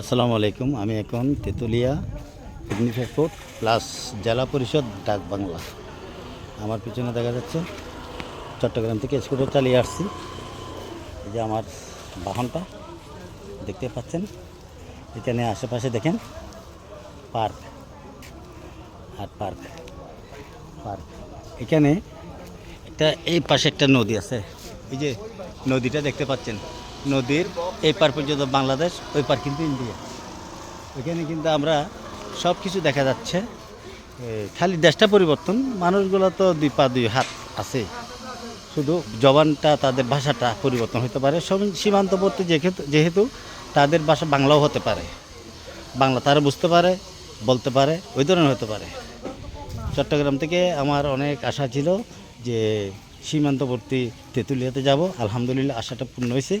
আসসালামু আলাইকুম, আমি এখন তেঁতুলিয়া এয়ারপোর্ট প্লাস জেলা পরিষদ ডাক বাংলা। আমার পিছনে দেখা যাচ্ছে চট্টগ্রাম থেকে স্কুটার চালিয়ে আসছি। এই যে আমার বাহনটা, দেখতে পাচ্ছেন? এখানে আশেপাশে দেখেন, পার্ক। আর পার্ক পার্ক। এখানে একটা, এই পাশে একটা নদী আছে। এই যে নদীটা দেখতে পাচ্ছেন? নদীর এই পার পর্যন্ত বাংলাদেশ, ওই পার কিন্তু ইন্ডিয়া। ওইখানে কিন্তু আমরা সব কিছু দেখা যাচ্ছে। খালি দেশটা পরিবর্তন, মানুষগুলো তো দুই পা, দুই হাত আছে। শুধু জবানটা, তাদের ভাষাটা পরিবর্তন হতে পারে। সীমান্তবর্তী যেহেতু তাদের ভাষা বাংলাও হতে পারে। বাংলা তারা বুঝতে পারে, বলতে পারে, ওই ধরনের হতে পারে। চট্টগ্রাম থেকে আমার অনেক আশা ছিল যে সীমান্তবর্তী তেঁতুলিয়াতে যাব। আলহামদুলিল্লাহ, আশাটা পূর্ণ হয়েছে।